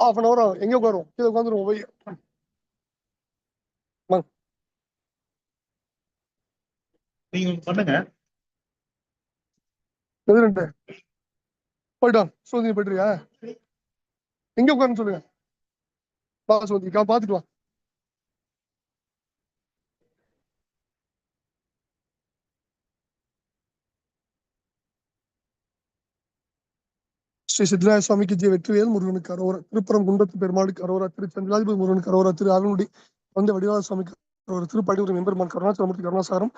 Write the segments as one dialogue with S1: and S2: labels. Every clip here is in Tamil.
S1: ஹாஃப் அன் ஹவர் ஆகும். எங்க உட்காருவோம்? கீழே உட்காந்துருவோம். போய்.
S2: நீங்க ஒண்ணு பண்ணுங்க.
S1: எது ரெண்டு? போயிட்டான் சோதனை போயிட்டுருக்கா எங்க உட்காருன்னு சொல்லுங்க. வா சோதி கா பாத்துட்டு வா. ஸ்ரீ சித்தராய சுவாமிக்கு ஜெய வெற்றிவேல் முருகனுக்கு அரோரா திருப்புறம் குண்டத்து பெருமாளுக்கு அரோரா திருச்சந்திராதிபதி முருகனுக்கு அரோரா திரு அருள்முடி வந்த வடிவாத சுவாமிக்கு ஒரு திருப்படிவுரை எம்பெருமான் கருணாச்சலமூர்த்தி கருணாசாரம்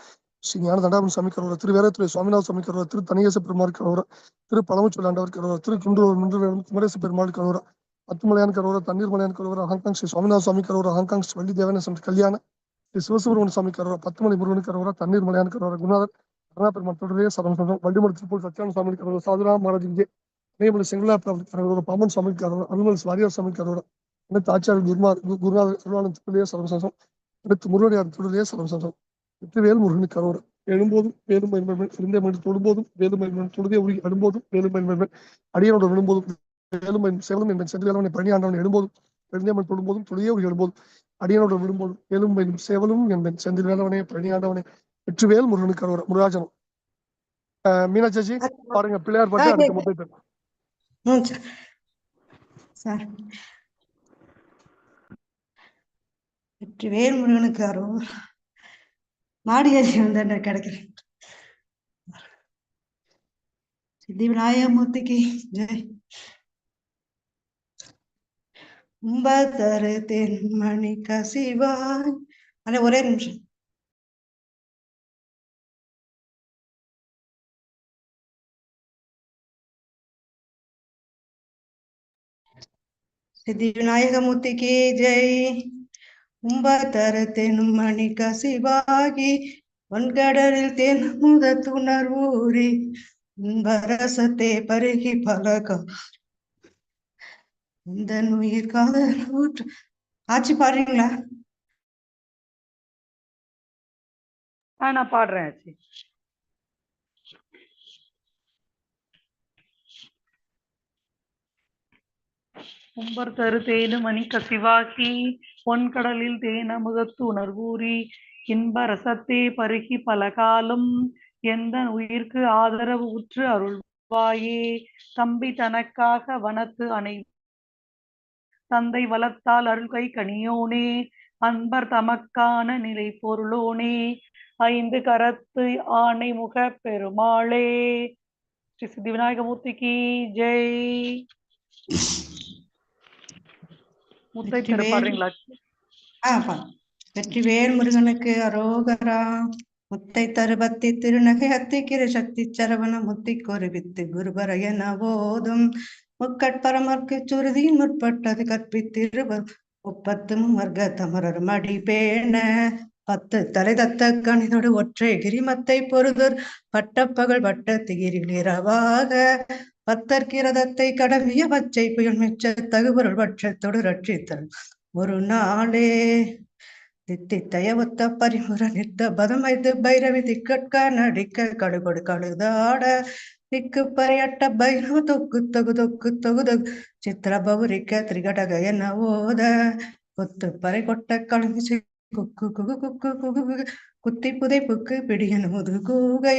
S1: ஸ்ரீ ஞான தண்டாபன் சுவாமி கரோரா திரு வேரத்துறை சுவாமிநாத சுவாமி கரோரா திரு தனியேச பெருமாள் கரோரா திரு பழமுச்சொல்லாண்டவர் கரோரா திரு குண்டூர் முன்று குமரேச பெருமாள் கரோரா அத்துமலையான் கரோரா தண்ணீர் மலையான் கரோரா ஹாங்காங் ஸ்ரீ சுவாமிநாத சுவாமி கரோரா ஹாங்காங் ஸ்ரீ வள்ளி தேவன சுவாமி கல்யாண ஸ்ரீ சிவசுப்ரமணிய சுவாமி கரோரா பத்துமலை முருகன் கரோரா தண்ணீர் மலையான் கரோரா குருநாதர் கருணா பெருமாள் தொடரே சரம் சரம் வள்ளிமலை திருப்பூர் சத்யான சுவாமி கரோரா சாதுரா மகாராஜ் நேமல செங்குலா கரோரா பாமன் சுவாமி கரோரா அருள்மல் வாரியார் சுவாமி கரோரா அடுத்து ஆச்சாரிய குருமா குருநாதர் அருளானந்த தொடரே சரம் சரம் அடுத்து முருகனையார் தொடரே சரம் சரம் வெற்றிவேல் முருகனுக்கு கரோரா எழும்போதும் வேலும் என்பவன் இருந்த தொடும்போதும் வேலும் தொழுதே உருகி அடும்போதும் வேலும் அடியோட விழும்போதும் வேலும் என் செவலும் என்பன் செந்திலாளனை பணி ஆண்டவன் எழும்போதும் எழுந்தேமன் தொடும்போதும் தொழுதே உருகி எழும்போதும் அடியனோட விழும்போதும் வேலும் என் சேவலும் என்பன் செந்திலாளவனே பணி ஆண்டவனே வெற்றிவேல் முருகனுக்கு கரோரா முருகாஜனம் மீனாட்சி பாருங்க பிள்ளையார் பாட்டு அடுத்த
S3: கேக்குது. சார் வெற்றி வேல்முருகனுக்கு அருள் மாடியாசி வந்து கிடைக்கிறேன் சித்தி விநாயகமூர்த்திக்கு ஜெய். உம்பதரு தென்மணி கசிவாய். அண்ணா ஒரே நிமிஷம். சித்தி விநாயகமூர்த்திக்கு ஜெய் உம்பதரு மணி கசிவாகி வன்கடலில் தென் முத துணர்வூரி இன்பரசத்தை பருகி பழகம் இந்த உயிர் காதல் ஆச்சு ஆச்சி பாடுறீங்களா
S4: நான் பாடுறேன் ஆச்சு. உம்பர் தரு தேனு மணி கசிவாக்கி பொன்கடலில் தேனமுதத்து உணர்வூரி இன்ப ரசத்தே பருகி பலகாலம் எந்த உயிர்க்கு ஆதரவு உற்று அருள்வாயே தம்பி தனக்காக வனத்து அணை தந்தை வளத்தால் அருள்கை கனியோனே அன்பர் தமக்கான நிலை பொருளோனே ஐந்து கரத்து ஆணை முக பெருமாளே. ஸ்ரீ சித்தி விநாயகமூர்த்திக்கு ஜெய். முத்தை பெரு
S3: வெற்றிவேல். முருகனுக்கு அரோகரா. முத்தை தருபத்தி திருநகை அத்திக்கிற சக்தி சரவண முத்தி கொருவித்து குருபர என ஓதும் முக்கட்பரமர்க்கு சுருதியின் முற்பட்டது கற்பித்திருவர். முப்பத்தும் வர்க்க தமரர் மடி பேண. பத்து தலை தத்த கணிதோடு ஒற்றை கிரிமத்தை பொருதர். பட்டப்பகல் வட்ட திகிரில் இரவாக. பத்தற்கிரதத்தை கடவிய பச்சை புயல் மிச்ச தகுபொருள் பட்சத்தோடு ரட்சித்தல். ஒரு நாளே தித்தித்தய ஒத்த பரிமுற நித்த பதமைத்து பைரவி திக்கட்க நடிக்க கடுகொடு கழுதாட திக்கு பரையட்ட பைரவ தொக்கு தொகு தொக்கு தொகு தொகு. சித்திர பௌரிக்க திரிகடக என ஓத கொத்து பறை கொட்ட கழுங்கு குக்கு குகு குக்கு குகு குகு. குத்தி புதைப்புக்கு புக்கு கூகை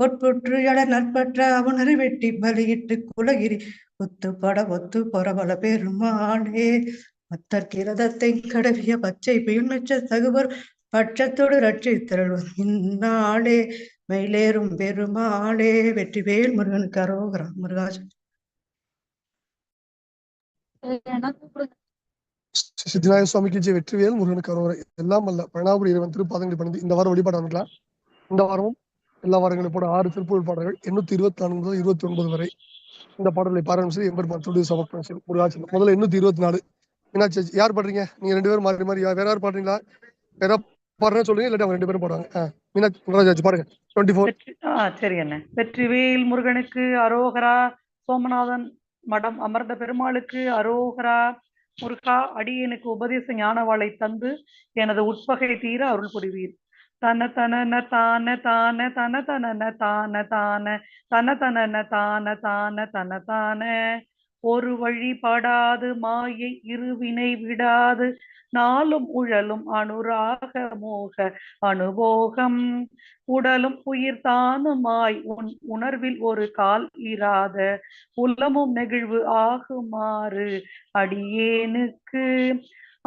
S3: கொட்புற்று எழ நற்பற்ற அவனரை வெட்டி பலியிட்டு குலகிரி. ஒத்து பட ஒத்து பொறவல பெருமாளே பத்தற்கிரதத்தை கடவிய பச்சை பியுமெச்ச தகுவர் பட்சத்தோடு ரட்சித்தருள் இந்நாளே. மயிலேறும் பெருமாளே வெற்றிவேல் முருகனுக்கு அரோகரா முருகாஜ்
S1: ஸ்ரீ சித்திநாய சுவாமிக்கு ஜெய வெற்றிவேல் முருகனுக்கு அரோரா எல்லாம் அல்ல. பழனாபுரி இறைவன் திருப்பாதங்களை பணிந்து இந்த வாரம் வழிபாடு அமைக்கலாம் இந்த வாரமும் எல்லா வாரங்களும் போட ஆறு திருப்பூர் பாடல்கள் எண்ணூத்தி இருபத்தி நான்கு முதல் இருபத்தி ஒன்பது வரை. இந்த பாடலை பாராயணம் செய்து எம்பெருமான் தொழில் சமர்ப்பணம் செய்யும் முருகாச்சலம் முதல்ல எண்ணூத்தி இருபத்தி நாலு மீனாட்சி யார் பாடுறீங்க? நீங்க ரெண்டு பேரும் மாறி மாறி வேற யார் பாடுறீங்களா? வேற பாடுறேன் சொல்லுங்க இல்லாட்டி அவங்க ரெண்டு பேரும் பாடுவாங்க. மீனாட்சி முருகராஜாச்சு பாருங்க டுவெண்ட்டி ஃபோர்.
S4: சரி வெற்றிவேல் முருகனுக்கு அரோகரா. சோமநாதன் மடம் அமர்ந்த பெருமாளுக்கு அரோகரா. முருகா அடியனுக்கு உபதேச ஞானவாளை தந்து எனது உட்பகை தீர அருள் புரிவீர். தன தன தான தான தன தன தான தான தன தன தான தான தன தான ஒரு வழிபடாது மாயை இருவினை விடாது. நாளும் உழலும் அனுராக மோக அனுபோகம். உடலும் உயிர் தானுமாய் உன் உணர்வில் ஒரு கால் இராத. உலமும் நெகிழ்வு ஆகுமாறு அடியேனுக்கு.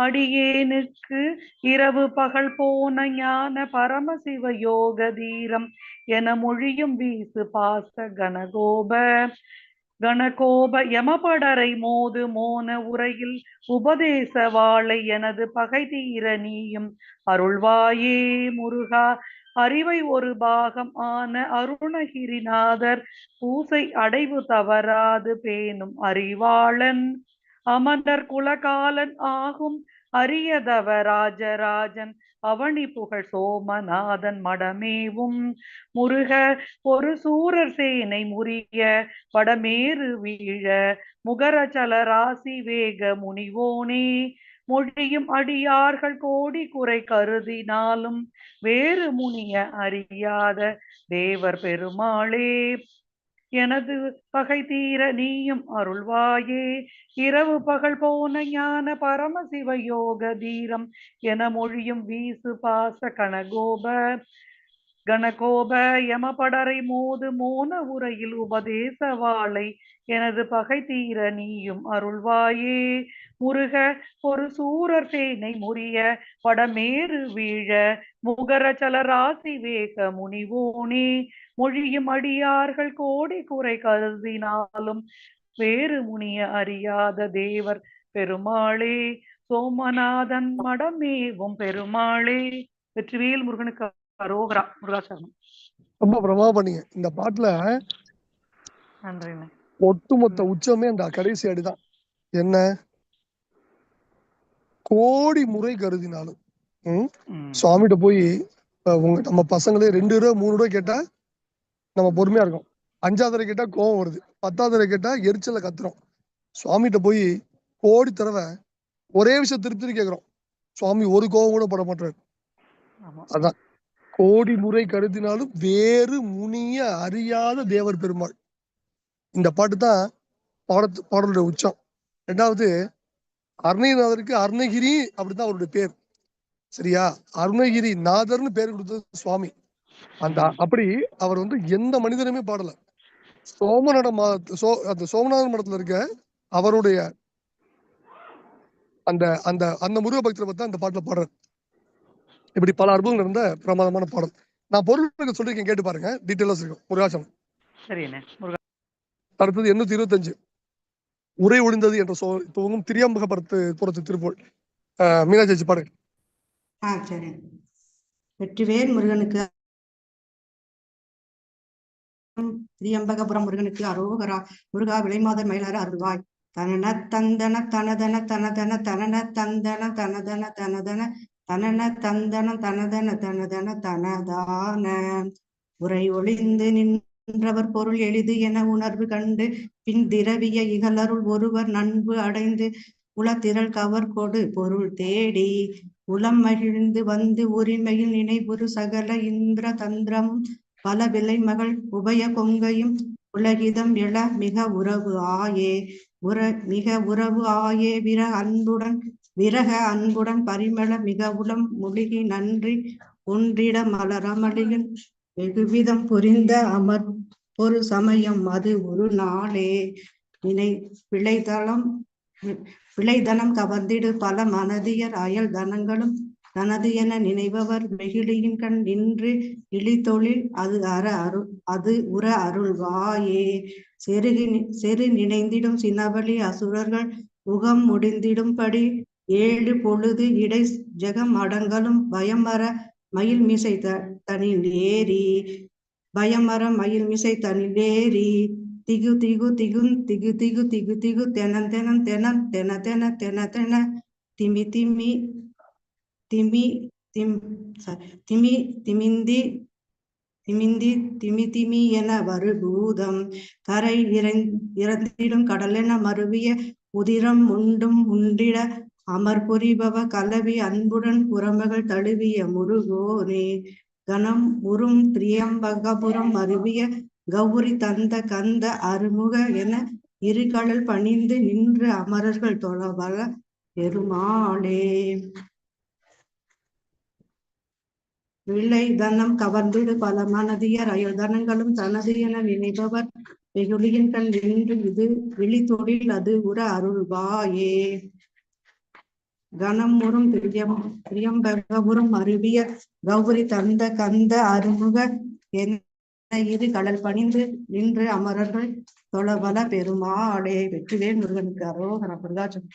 S4: அடியேனுக்கு இரவு பகல் போன ஞான பரமசிவ யோக தீரம் என மொழியும் வீசு பாச கணகோப கணகோப யமபடரை மோது மோன உரையில் உபதேச வாழை எனது பகை தீர நீயும். அருள்வாயே முருகா அறிவை ஒரு பாகம் ஆன அருணகிரிநாதர் பூசை அடைவு தவறாது பேணும் அறிவாளன். அமர்ந்தர் குலகாலன் ஆகும் அரியதவ ராஜராஜன் அவனி புகழ் சோமநாதன் மடமேவும். முருக ஒரு சூரர் சேனை முறிய வடமேறு வீழ முகரச்சல ராசி வேக முனிவோனே. மொழியும் அடியார்கள் கோடி குறை கருதினாலும் வேறு முனிய அறியாத தேவர் பெருமாளே. எனது பகை தீர நீயும் அருள்வாயே. இரவு பகல் போன ஞான பரமசிவ யோக தீரம். என மொழியும் வீசு பாச கணகோப கணகோப யமபடரை மோது மோன உரையில் உபதேச வாழை எனது பகை தீர நீயும் அருள்வாயே. முருக ஒரு சூரர் சேனை முறிய படமேறு வீழ முகரச்சல ராசி வேக முனிவோனே. மொழியும் அடியார்கள் கோடி குறை கருதினாலும் வேறு முனிய அறியாத தேவர் பெருமாளே. சோமநாதன் மடமேவும் பெருமாளே. வெற்றிவேல் முருகனுக்கு அரோகரா முருகாசரணம்.
S1: ரொம்ப பிரமா பண்ணீங்க. இந்த பாட்டுல ஒட்டுமொத்த. உச்சமே அந்த கடைசி அடிதான். என்ன? கோடி முறை கருதினாலும். சுவாமிகிட்ட போய் உங்க நம்ம பசங்களே ரெண்டு ரூபா மூணு ரூபா கேட்டா நம்ம பொறுமையா இருக்கோம். அஞ்சாவது தடவை கேட்டா கோவம் வருது. பத்தாவது கேட்டா எரிச்சல கத்துறோம். சுவாமிகிட்ட போய் கோடி தடவை ஒரே விஷயம் திருப்பி திருப்பி கேக்குறோம். சுவாமி ஒரு கோவம் கூட பட மாட்டாரு அதான். கோடி முறை கருதினாலும் வேறு முனிய அறியாத தேவர் பெருமாள். இந்த பாட்டு தான் பாடத்து பாடலுடைய உச்சம். ரெண்டாவது அருணகிரிநாதருக்கு அருணகிரி அப்படிதான் அவருடைய பேர். சரியா? அருணகிரி நாதர்னு பேர் கொடுத்தது சுவாமி. அந்த அப்படி அவர் வந்து எந்த மனிதனுமே பாடல. சோமநட மா- சோ அந்த சோமநாதன் மடத்துல இருக்க அவருடைய அந்த அந்த அந்த முருக பக்தரை பார்த்தா அந்த பாட்டுல பாடுறாரு. இப்படி பல அற்புதங்கள் இருந்த பிரமாதமான பாடல். நான் பொருளுக்கு சொல்லிருக்கேன் கேட்டு பாருங்க. டீட்டெயிலாக இருக்கும். முருகாசனம் அடுத்தது எண்ணூத்தி இருபத்தஞ்சு. உரை ஒளிந்தது என்ற சோ துவங்கும் திரியம்பகபுரத்து புறத்து திருப்போல். மீனாட்சி பாடுங்க
S3: ஆ சரி. வெற்றிவேல் முருகனுக்கு திரியம்பகபுரம் முருகனுக்கு அரோகரா முருகா விலைமாதர் மயிலாறு அருள்வாய். தனன தந்தன தனதன தனதன தனன தந்தன தனதன தனதன தனன தந்தன தனதன தனதன தனதான. உரை ஒளிந்து நின்றவர் பொருள் எளிது என உணர்வு கண்டு பின் திரவிய இகலருள் ஒருவர் நண்பு அடைந்து உளத்திரள் கவர் கொடு பொருள் தேடி. உளம் மகிழ்ந்து வந்து உரிமையில் நினைவுறு சகல இந்திர தந்திரமும் பல விலை மகள் உபய கொங்கையும் உலகிதம் எழ மிக உறவு ஆயே. உற மிக உறவு ஆயே விர அன்புடன் விரக அன்புடன் பரிமள மிக முழுகி நன்றி ஒன்றிட மலரமளியின் வெகுவிதம் புரிந்த அமர் ஒரு சமயம் அது ஒரு நாளே. இணை விளைதளம் விளைதனம் கவர்ந்திடு பல மனதியர் அயல் தனங்களும் தனது என நினைபவர் வெகுளியின் கண் நின்று இழித்தொழில் அது அற அருள் அது உற அருள்வாயே செருகி செரு நினைந்திடும் சினவழி அசுரர்கள் உகம் முடிந்திடும்படி ஏழு பொழுது இடை ஜெகம் அடங்கலும் பயமர மயில் மிசை த தனில் ஏறி பயமர மயில் மிசை தனில் ஏறி திகு திகு திகுன் திகு திகு திகு திகு தெனன் தெனன் தெனன் தென தென தென தென. திமி திமி திமி திம் திமி திமிந்தி திமிந்தி திமி திமி என வரு பூதம் கரை இறந் இறந்திடும் கடலென மருவிய உதிரம் உண்டும் உண்டிட அமர் புரிபவ கலவி அன்புடன் புறமகள் தழுவிய முருகோனே. கணம் உறும் திரியம்பகபுரம் அருவிய கௌரி தந்த கந்த அருமுக என
S5: இரு பணிந்து நின்று அமரர்கள் தொழவல பெருமாளே. விளை தனம் கவர்ந்திடு பல மனதியர் அயோதனங்களும் தனது என நினைபவர் வெகுளியின் கண் நின்று இது விழித்தொழில் அது உற அருள்வாயே. கணமுறும் பிரியம் பிரியம்பகபுரம் அருவிய கௌரி தந்த கந்த அருமுக என்ன இரு கடல் பணிந்து நின்று அமரர்கள் தொழவல பெருமாளே. வெற்றிவேல் முருகனுக்கு அரோகர முருகாஜம்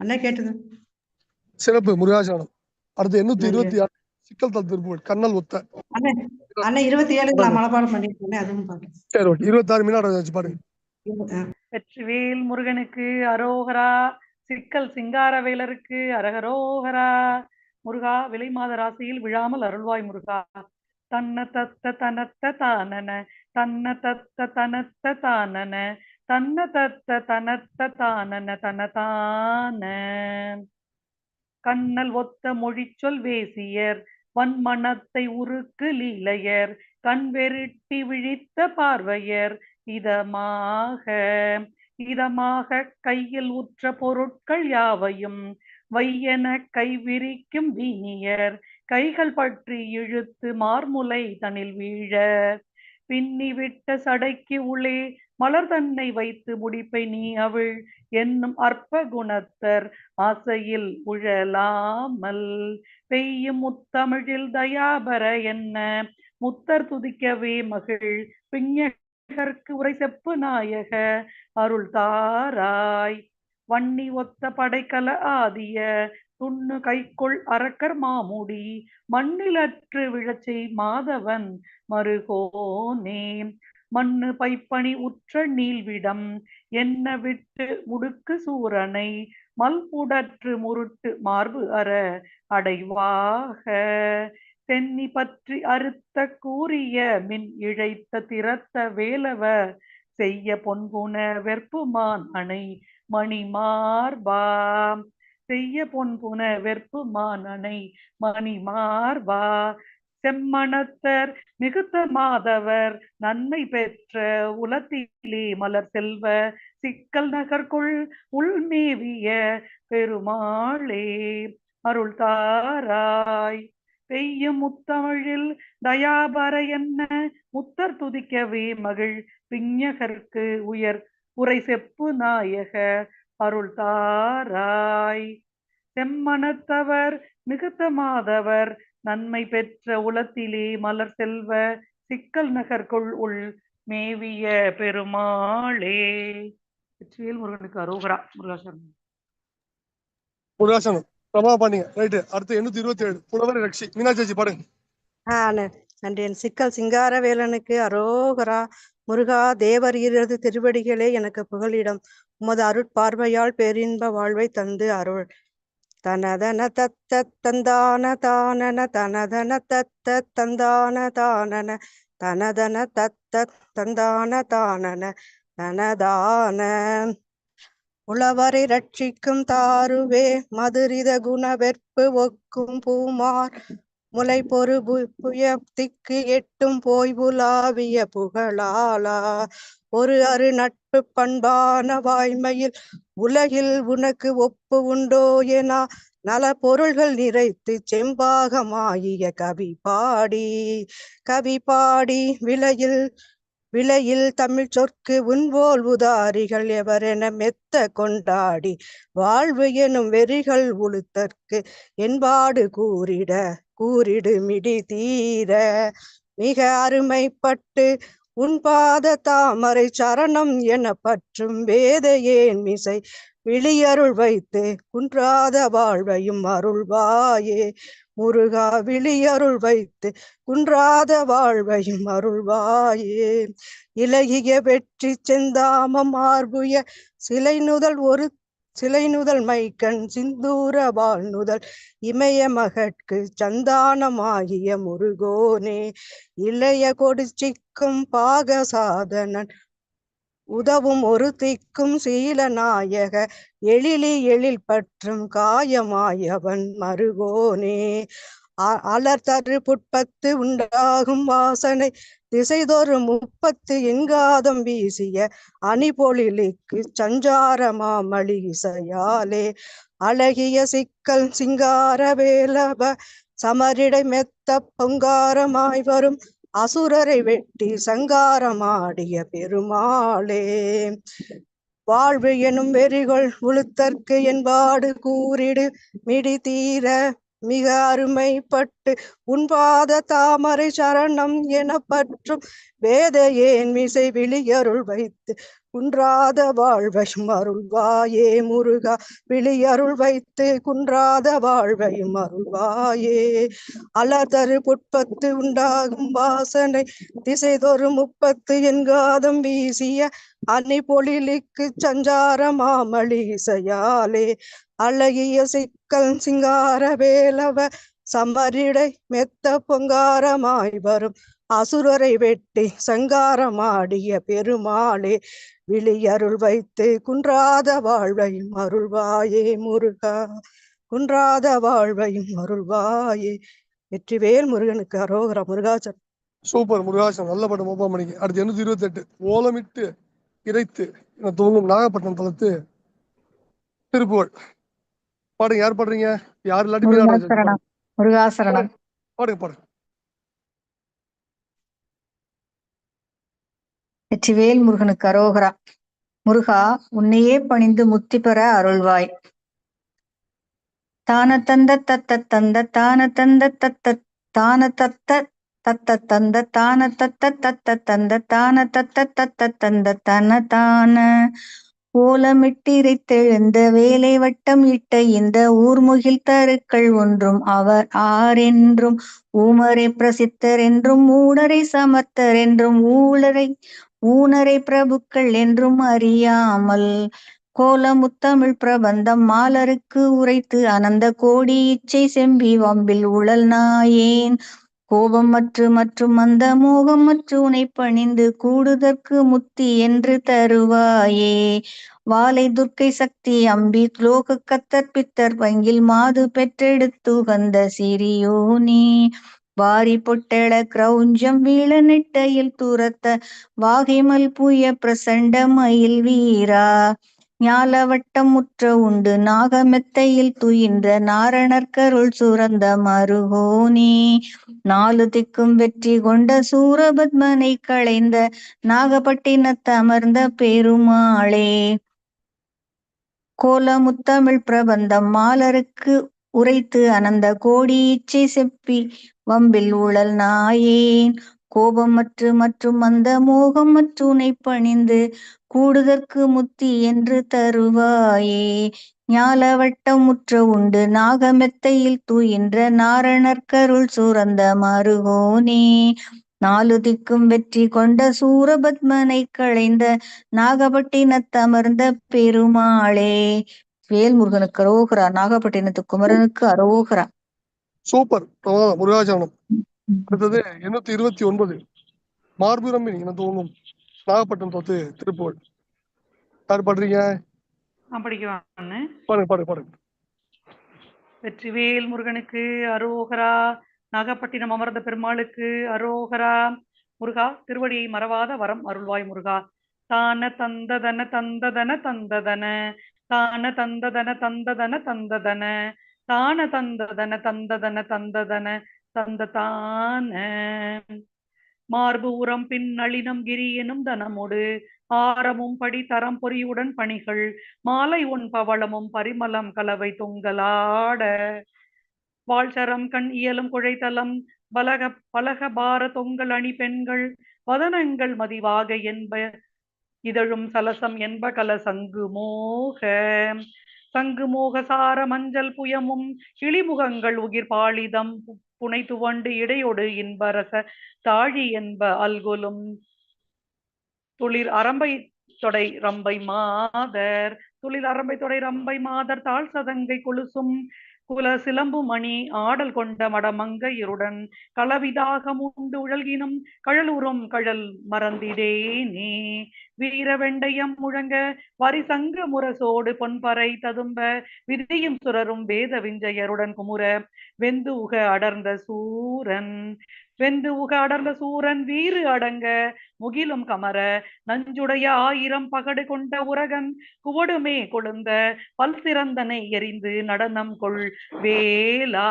S5: அண்ணா கேட்டது?
S1: சிறப்பு முருகாசனம் அடுத்து எண்ணூத்தி. இருபத்தி ஆறு சிக்கல் தல் திருப்புகள் கண்ணல் ஒத்த.
S5: அண்ணா இருபத்தி நான் மனப்பாடம் பண்ணிருக்கேன் அதுவும் பாருங்க.
S1: சரி ஓகே. இருபத்தாறு மீனாட வச்சு பாருங்க
S4: வெற்றிவேல் முருகனுக்கு அரோகரா சிக்கல் சிங்காரவேலருக்கு அரகரோகரா. முருகா விலை மாத ராசியில் விழாமல் அருள்வாய் முருகா. தன்ன தத்த தனத்த தானன. தன்ன தத்த தனத்த தானன. தன்ன தத்த தனத்த தானன தனதான. கண்ணல் ஒத்த மொழிச்சொல் வேசியர் வன்மணத்தை உருக்கு லீலையர் கண் வெருட்டி விழித்த பார்வையர் இதமாக இதமாக கையில் உற்ற பொருட்கள் யாவையும்? வையென கைவிரிக்கும் வீணியர் கைகள் பற்றி இழுத்து மார்முலை தனில் வீழ. பின்னி விட்ட சடைக்கு உள்ளே மலர் தன்னை வைத்து முடிப்பை நீ அவள் என்னும் அற்ப குணத்தர் ஆசையில் உழலாமல். பெய்யும் முத்தமிழில் தயாபர என்ன? முத்தர் துதிக்கவே மகிழ் பிஞகர்க்கு உரை செப்பு நாயக அருள் தாராய். வன்னி ஒத்த படைக்கல ஆதிய துண்ணு கைக்குள் அரக்கர் மாமுடி. மண்ணிலற்று விழச்சை மாதவன் மருகோனே. மண்ணு பைப்பணி உற்ற நீள்விடம் என்ன விட்டு முடுக்கு சூரனை. மல்புடற்று முருட்டு மார்பு அற அடைவாக. தென்னி பற்றி அறுத்த கூறிய மின் இழைத்த திறத்த வேலவ செய்ய பொன்குண வெற்புமான் அணை மணிமார்பாம் செய்ய பொன்புன வெற்புமான் அணை மணிமார்பா செம்மணத்தர் மிகுத்த மாதவர் நன்மை பெற்ற உலத்திலே மலர் செல்வ சிக்கல் நகர்க்குள் உள்மேவிய பெருமாளே அருள் தாராய். பெய்யும் முத்தமிழில் தயாபர என்ன? முத்தர் துதிக்கவே மகிழ் விஞ்ஞகர்க்கு உயர் உரை செப்பு நாயக அருள் தாராய் செம்மனத்தவர் மிகுத்த மாதவர் நன்மை பெற்ற உலத்திலே மலர் செல்வ சிக்கல் நகர்க்குள் உள் மேவிய பெருமாளே. வெற்றியில் முருகனுக்கு அரோகரா முருகாசனம்
S1: முருகாசனம் பிரபா பாண்டிங்க ரைட்டு அடுத்து எண்ணூத்தி இருபத்தி ஏழு. புலவர் ரக்ஷி மீனாட்சி பாருங்க
S3: ஆ நன்றி. என் சிக்கல் சிங்காரவேலனுக்கு அரோகரா. முருகா தேவர் ஈரது திருவடிகளே எனக்கு புகழிடம் உமது அருட்பார்வையால் பேரின்ப வாழ்வை தந்து அருள். தனதன தத்த தந்தான தானன தனதன தத்த தந்தான தானன தனதன தத்த தந்தான தானன தனதான உழவரை ரட்சிக்கும் தாருவே மதுரித குணவெற்பு ஒக்கும் பூமார். முலை பொறு புயப்திக்கு எட்டும் போய் புலாவிய புகழாலா. ஒரு அரு நட்பு பண்பான வாய்மையில் உலகில் உனக்கு ஒப்பு உண்டோ என. நல பொருள்கள் நிறைத்து செம்பாகமாகிய கவி பாடி கவி பாடி விலையில் விலையில் தமிழ் சொற்கு உன்போல் உதாரிகள் எவரென மெத்த கொண்டாடி வாழ்வு எனும் வெறிகள் உளுத்தற்கு என்பாடு கூறிட கூறிடு மிடி தீர. மிக அருமைப்பட்டு உன் பாத தாமரை சரணம் என பற்றும் வேத ஏன் மிசை விழியருள் வைத்து குன்றாத வாழ்வையும் அருள்வாயே. முருகா விழியருள் வைத்து குன்றாத வாழ்வையும் அருள்வாயே. இலகிய வெற்றி செந்தாமம் மார்புய சிலை நுதல் ஒரு சிலை நுதல் மைக்கண் சிந்தூர வாழ்நுதல் இமய மகட்கு சந்தானமாகிய முருகோனே. இளைய கொடிச்சிக்கும் பாக சாதனன் உதவும் ஒரு திக்கும் சீலநாயக எழிலி எழில் பற்றும் காயமாயவன் மருகோனே. அ- அலர்தரு புட்பத்து உண்டாகும் வாசனை திசைதொரு முப்பத்து எங்காதம் வீசிய அணிபொழிலுக்கு சஞ்சாரமா மளிசையாலே அழகிய சிக்கல் சிங்கார வேலப சமரிடை மெத்த பொங்காரமாய் வரும் அசுரரை வெட்டி சங்காரமாடிய பெருமாளே. வாழ்வு எனும் வெறிகொள் உளுத்தற்கு என்பாடு கூறிடு மிடி தீர மிக அருமைப்பட்டு உன்பாத தாமரை சரணம் எனப்பற்றும் வேத ஏன் மிசை விழியருள் வைத்து குன்றாத வாழ்வையும் அருள்வாயே முருகா. விழியருள் வைத்து குன்றாத வாழ்வையும் அருள்வாயே. அலதரு புட்பத்து உண்டாகும் வாசனை திசைதொரு முப்பத்து என்காதம் வீசிய அணி பொழிலுக்கு சஞ்சாரமாமளிசையாலே அழகிய சிக்கல் சிங்கார வேலவ சம்பரிடை மெத்த பொங்காரமாய் வரும். அசுரரை வெட்டி சங்காரமாடிய பெருமாளே விழியருள் வைத்து குன்றாத வாழ்வையும் அருள்வாயே முருகா. குன்றாத வாழ்வையும் அருள்வாயே. வெற்றிவேல் முருகனுக்கு அரோகர. முருகாச்சர்
S1: சூப்பர் முருகாசன் நல்ல படம் ஓப்பா மணிக்கு. அடுத்து எண்ணூத்தி இருபத்தி எட்டு ஓலமிட்டு இறைத்து என துவங்கும் நாகப்பட்டினம் தளத்து திருப்புகழ். பாடுங்க யார் பாடுறீங்க? யார் இல்லாட்டி பாடுங்க பாடுங்க.
S6: வெற்றிவேல் முருகனுக்கு அரோகரா. முருகா உன்னையே பணிந்து முத்தி பெற அருள்வாய். தான தந்த தத்த தந்த தான தந்த தத்த தான தத்த தத்த தந்த தான தத்த தத்த தந்த தான தத்த தத்த தந்த தன தான ஓலமிட்டிரைத்தெழுந்த வேலை வட்டம் இட்ட இந்த ஊர்முகில் தருக்கள் ஒன்றும் அவர் ஆரென்றும் ஊமரை பிரசித்தர் என்றும் ஊடரை சமர்த்தர் என்றும் ஊழரை ஊனரை பிரபுக்கள் என்றும் அறியாமல் கோலமுத்தமிழ் பிரபந்தம் மாலருக்கு உரைத்து அனந்த கோடி இச்சை செம்பி வம்பில் உழல் நாயேன். கோபம் மற்றும் மற்றும் அந்த மோகம் மற்றும் உனை பணிந்து கூடுதற்கு முத்தி என்று தருவாயே. வாலை துர்க்கை சக்தி அம்பி லோக கத்தர் பித்தர் பங்கில் மாது பெற்றெடுத்துகந்த சிறியோனே. வாரி பொட்டெள கிரௌஞ்சம் வீழ நெட்டையில் துரத்த வாகைமல் புய பிரசண்ட மயில் வீரா. ஞாலவட்டம் முற்ற உண்டு நாகமெத்தையில் துயின்ற நாரணர்கருள் சுரந்த மருகோனே. நாலு திக்கும் வெற்றி கொண்ட சூரபத்மனை களைந்த நாகப்பட்டினத்தமர்ந்த பெருமாளே. கோலமுத்தமிழ் பிரபந்தம் மாலருக்கு உரைத்து அனந்த கோடி இச்சை செப்பி வம்பில் ஊழல் நாயேன். கோபமற்று மற்றும் அந்த மோகம் மற்றும் உனை பணிந்து கூடுதற்கு முத்தி என்று தருவாயே. ஞாலவட்டம் முற்ற உண்டு நாகமெத்தையில் தூயின்ற நாரணர்கருள் சுரந்த மருகோனே. நாலு திக்கும் வெற்றி கொண்ட சூரபத்மனை களைந்த நாகப்பட்டினத்தமர்ந்த பெருமாளே. வேல்முருகனுக்கு அரோகரா நாகப்பட்டினத்து குமரனுக்கு அரோகரா.
S1: சூப்பர். பிரமாதம் முருகாச்சரணம். அடுத்தது எண்ணூத்தி இருபத்தி ஒன்பது. மார்புரம்பினி என துவங்கும் நாகப்பட்டினம் தோத்து திருப்புகழ். யார் பாடுறீங்க? பாடுங்க பாடுங்க.
S4: வெற்றிவேல் முருகனுக்கு அரோகரா நாகப்பட்டினம் அமர்ந்த பெருமாளுக்கு அரோகரா. முருகா திருவடியை மறவாத வரம் அருள்வாய் முருகா. தான தந்ததன தந்ததன தந்ததன தான தந்ததன தந்ததன தந்ததன. தான தந்ததன தந்ததன தந்ததன. தந்ததான மார்பு உரம் பின்னளினம் கிரியனும் கிரி எனும் ஆரமும் படி தரம் பொறியுடன் பணிகள் மாலை உன் பவளமும் பரிமளம் கலவை தொங்கலாட. வாழ்சரம் கண் இயலும் குழைத்தலம் பலக பலக பார தொங்கல் அணி பெண்கள் வதனங்கள் மதிவாக என்ப இதழும் சலசம் என்ப கல சங்கு மோக. சங்கு மோகசார மஞ்சள் புயமும் கிளிமுகங்கள் உயிர் பாலிதம் புனை துவண்டு இடையொடு இன்பரச தாழி என்ப அல்குலும். துளிர் அரம்பை தொடை ரம்பை மாதர் துளிர் அரம்பை தொடை ரம்பை மாதர் தாழ் சதங்கை கொலுசும். குல சிலம்பு மணி ஆடல் கொண்ட மடமங்கையருடன் களவிதாக உண்டு உழல்கினும் கழலுறும் கழல் மறந்திடேனே. வீர வெண்டையம் முழங்க வரிசங்க முரசோடு பொன்பறை ததும்ப விதியும் சுரரும் வேத விஞ்சையருடன் குமுற வெந்து உக அடர்ந்த சூரன் வெந்து உக அடர்ந்த சூரன் வீறு அடங்க முகிலும் கமர நஞ்சுடைய ஆயிரம் பகடு கொண்ட உரகன் குவடுமே கொழுந்த பல் சிறந்தனை எரிந்து நடனம் கொள் வேலா.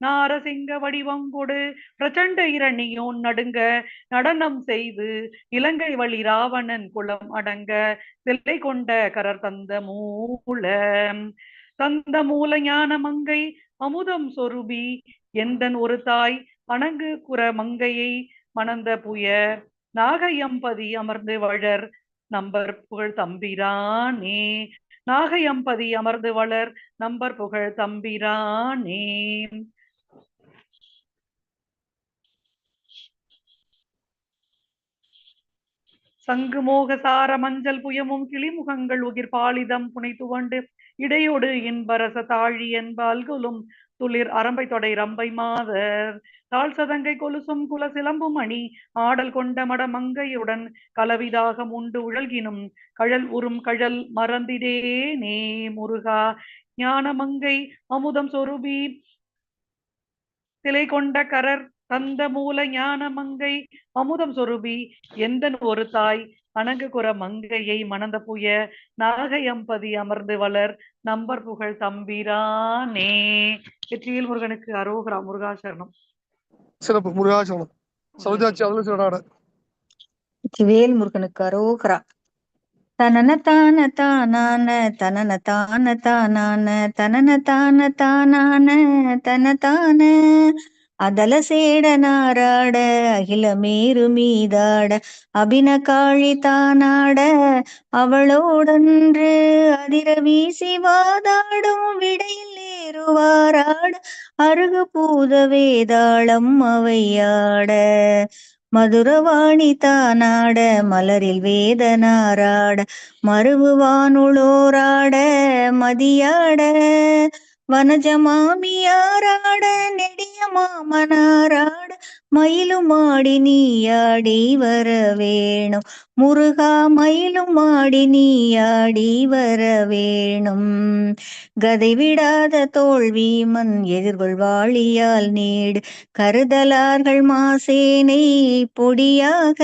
S4: நாரசிங்க வடிவம் கொடு பிரச்சண்ட இரணியோன் நடுங்க நடனம் செய்து இலங்கை வழி ராவணன் குலம் அடங்க சிலை கொண்ட கரர் தந்த மூல தந்த மூல ஞான மங்கை அமுதம் சொருபி எந்தன் ஒரு தாய் அணங்கு குற மங்கையை மணந்த புய நாகையம்பதி அமர்ந்து வளர் நம்பர் புகழ் தம்பிரானே. நாகையம்பதி அமர்ந்து வளர் நம்பர் புகழ் தம்பிரானே. சங்கு மோகசார மஞ்சள் புயமும் கிளிமுகங்கள் உகிர் பாலிதம் புனை துவண்டு இடையோடு இன்பரச தாழி என்ப துளிர் அரம்பை தொடை ரம்பை மாதர். தாழ் சதங்கை கொலுசும் குல சிலம்பும் அணி ஆடல் கொண்ட மடமங்கையுடன் கலவிதாக உண்டு உழல்கினும் கழல் உறும் கழல் மறந்திடேனே முருகா. ஞானமங்கை அமுதம் சொருபி சிலை கொண்ட கரர் தந்த மூல ஞான மங்கை அமுதம் சொருபி எந்தன் ஒரு தாய் அணங்குகுற மங்கையை மணந்த புய நாகையம்பதி அமர்ந்து வளர் நம்பர் புகழ் தம்பிரானே. வெற்றியில் முருகனுக்கு அரோகரா முருகாசரணம்
S1: சிறப்பு. முருகாசனம் சரோஜாச்சி அதுல சில நாட
S6: வேல் முருகனுக்கு அரோகரா. தனன தான தானான தனன தான தானான தனன தான தானான தன தான. அதல சேட நாராட அகில மேரு மீதாட அபின காழி தானாட அவளோடன்று அதிர வீசி வாதாடும் விடையில் ஏறுவாராட அருகு பூத வேதாளம் அவையாட. மதுரவாணி தானாட மலரில் வேதனாராட மறுவு வானுளோராட மதியாட. வனஜமாமியாராட நெடிய மாமனாராட மயிலும் ஆடி நீயாடி வர வேணும். முருகா மயிலும் ஆடி நீயாடி வர வேணும். கதை விடாத தோல்வி மண் எதிர்கொள்வாளியால் நீடு. கருதலார்கள் மாசேனை பொடியாக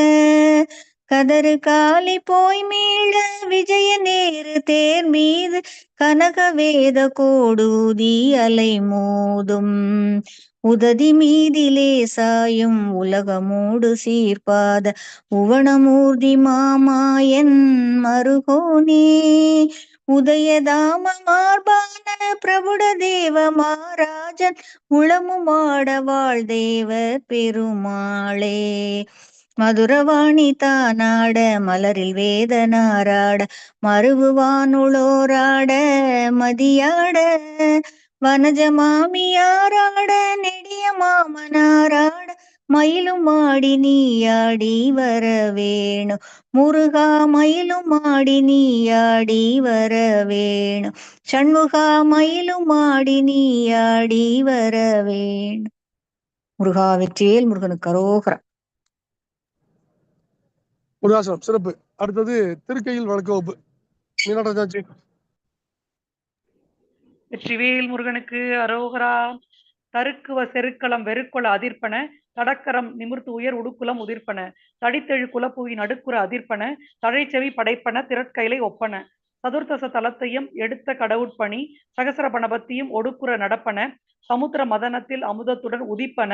S6: கதறு காலி போய் மீள விஜய நேரு தேர் மீது கனக வேத கோடூதி அலை மோதும். உததி மீதிலே சாயும் உலகமோடு சீர்பாத உவனமூர்த்தி மாமாயன் மருகோனே. உதயதாம மார்பான பிரபுட தேவ மாராஜன் உளமுமாட வாழ்தேவ பெருமாளே. மதுரவாணி தானாட மலரில் வேதனாராட மறுவுவானுளோராட மதியாட வனஜ மாமியாராட நெடிய மாமனாராட மயிலும் ஆடி நீயாடி வர வேணும் முருகா மயிலும் ஆடி நீயாடி வர வேணும் சண்முகா மயிலும் ஆடி நீயாடி வர வேணும் முருகா வெற்றியேல் முருகனுக்கு அரோகரம்
S1: முருகாசனம் சிறப்பு. அடுத்தது திருக்கையில் வழக்கு வகுப்பு. மீனாட்டாச்சி
S4: ஸ்ரீவேல் முருகனுக்கு அரோகரா தருக்குவ செருக்களம் வெறுக்குள அதிர்ப்பன தடக்கரம் நிமிர்த்து உயர் உடுக்குளம் உதிர்ப்பன தடித்தெழு குலப்புவி நடுக்குற அதிர்ப்பன தழைச்செவி படைப்பன திரட்கைலை ஒப்பன. சதுர்த்தச தலத்தையும் எடுத்த கடவுட்பணி சகசர பணபத்தியும் ஒடுக்குற நடப்பன சமுத்திர மதனத்தில் அமுதத்துடன் உதிப்பன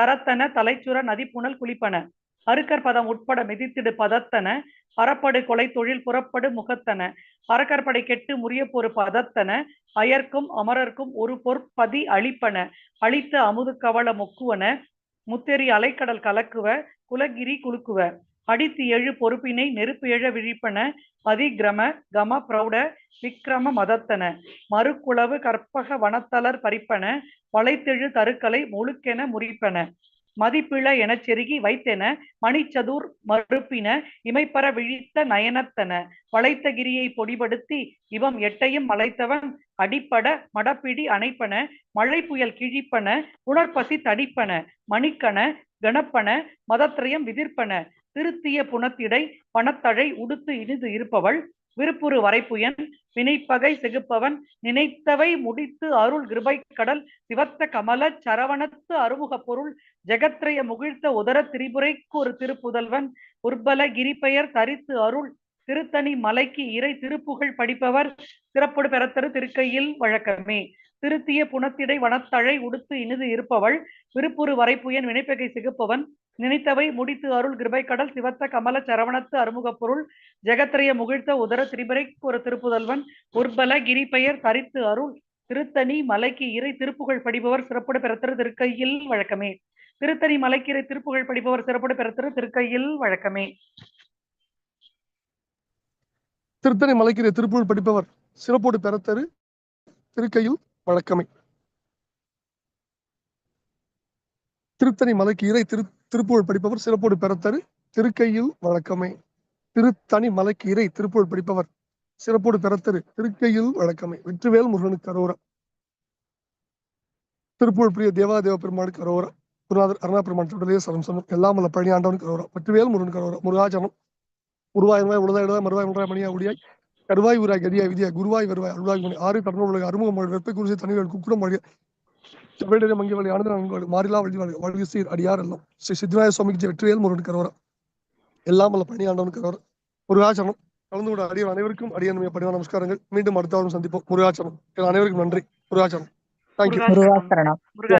S4: தரத்தன தலைச்சுர நதிப்புணல் குளிப்பன. அருக்கர் பதம் உட்பட மிதித்திடு பதத்தன அறப்படு கொலை தொழில் புறப்படு முகத்தன. அறக்கற்படை கெட்டு முறிய பொறு பதத்தன அயர்க்கும் அமரர்க்கும் ஒரு பொற்பதி அழிப்பன. அளித்த அமுது கவள மொக்குவன முத்தெறி அலைக்கடல் கலக்குவ குலகிரி குலுக்குவ. அடித்து எழு பொறுப்பினை நெருப்பு எழ விழிப்பன அதிகிரம கம பிரௌட விக்ரம மதத்தன. மறுக்குளவு கற்பக வனத்தலர் பறிப்பன வளைத்தெழு தருக்களை முழுக்கென முறிப்பன. மதிப்பிழ எனச் செருகி வைத்தென மணிச்சதுர் மறுப்பின இமைப்பர விழித்த நயனத்தன வளைத்த கிரியை பொடிபடுத்தி இவம் எட்டையும் மலைத்தவன் அடிப்பட மடப்பிடி அணைப்பன மழை புயல் கிழிப்பன உணர்பசி தடிப்பன மணிக்கண கணப்பன மதத்திரயம் விதிர்ப்பன திருத்திய புனத்திடை பணத்தழை உடுத்து இனிது இருப்பவள் விருப்புறு வரைப்புயன் வினைப்பகை செகுப்பவன் நினைத்தவை முடித்து அருள் கிருபை கடல் சிவத்த கமல சரவணத்து அருமுக பொருள் ஜெகத்ரய முகிழ்த்த உதர திரிபுரைக்கு ஒரு திருப்புதல்வன் உர்பல கிரிப்பெயர் தரித்து அருள் திருத்தணி மலைக்கு இறை திருப்புகழ் படிப்பவர் சிறப்பொடு பெறத்தரு திருக்கையில் வழக்கமே. திருத்திய புனத்திடை வனத்தழை உடுத்து இனிது இருப்பவள் விருப்புறு வரைப்புயன் வினைப்பகை சிகுப்பவன் நினைத்தவை முடித்து அருள் கிருபை கடல் சிவத்த கமல சரவணத்து அறுமுகப் பொருள் ஜெகத்திரைய முகிழ்த்த உதர திரிபுரைக்கு ஒரு திருப்புதல்வன் உர்பல கிரிப்பெயர் தரித்து அருள் திருத்தணி மலைக்கு இறை திருப்புகழ் படிபவர் சிறப்புட பெறத்தரு திருக்கையில் வழக்கமே. திருத்தணி மலைக்கு இறை திருப்புகழ் படிபவர் சிறப்புட பெறத்தரு திருக்கையில் வழக்கமே.
S1: திருத்தணி மலைக்கிற திருப்புகழ் படிப்பவர் சிறப்போடு பெறத்தரு திருக்கையில் வழக்கமை. திருத்தணி மலைக்கு இறை திரு திருப்புகழ் படிப்பவர் சிறப்போடு பெறத்தரு திருக்கையில் வழக்கமே. திருத்தனி மலைக்கு இறை திருப்புகழ் படிப்பவர் சிறப்போடு பெறத்தரு திருக்கையில் வழக்கமே. வெற்றிவேல் முருகனுக்கு அரோரா திருப்புகழ் பிரிய தேவாதேவ பெருமானுக்கு அரோரா குருநாதர் அருணா பெருமான் தொடரே சரம் சமம் எல்லாம் உள்ள பழனி ஆண்டவனுக்கு அரோரா வெற்றிவேல் முருகனுக்கு அரோரா முருகாச்சனம் உருவாய் உருவாய் உழுதாய் மறுவாய் ஒன்றாய் மணியா ஒடியாய் கருவாய் உராய் கதியாய் விதியாய் குருவாய் வருவாய் அருளாய் மணி ஆறு கடனுள் உலக அறுமுக மொழி வெப்பை குறிச்சி தனிகள் குக்குடம் மொழி செவ்வேடரை மங்கி வழி ஆனந்த நன்கள் மாறிலா வழி வழி வழி சீர் அடியார் எல்லாம். ஸ்ரீ சித்தராய சுவாமிக்கு வெற்றிவேல் முருகன் அரோரா எல்லாம் வல்ல பணி ஆண்டவன் அரோரா முருகாச்சரணம். கலந்து கொண்ட அடியார் அனைவருக்கும் அடியன் பணிவான நமஸ்காரங்கள். மீண்டும் அடுத்த வாரம் சந்திப்போம். முருகாச்சரணம். அனைவருக்கும் நன்றி. முருகாச்சரணம். தேங்க்யூ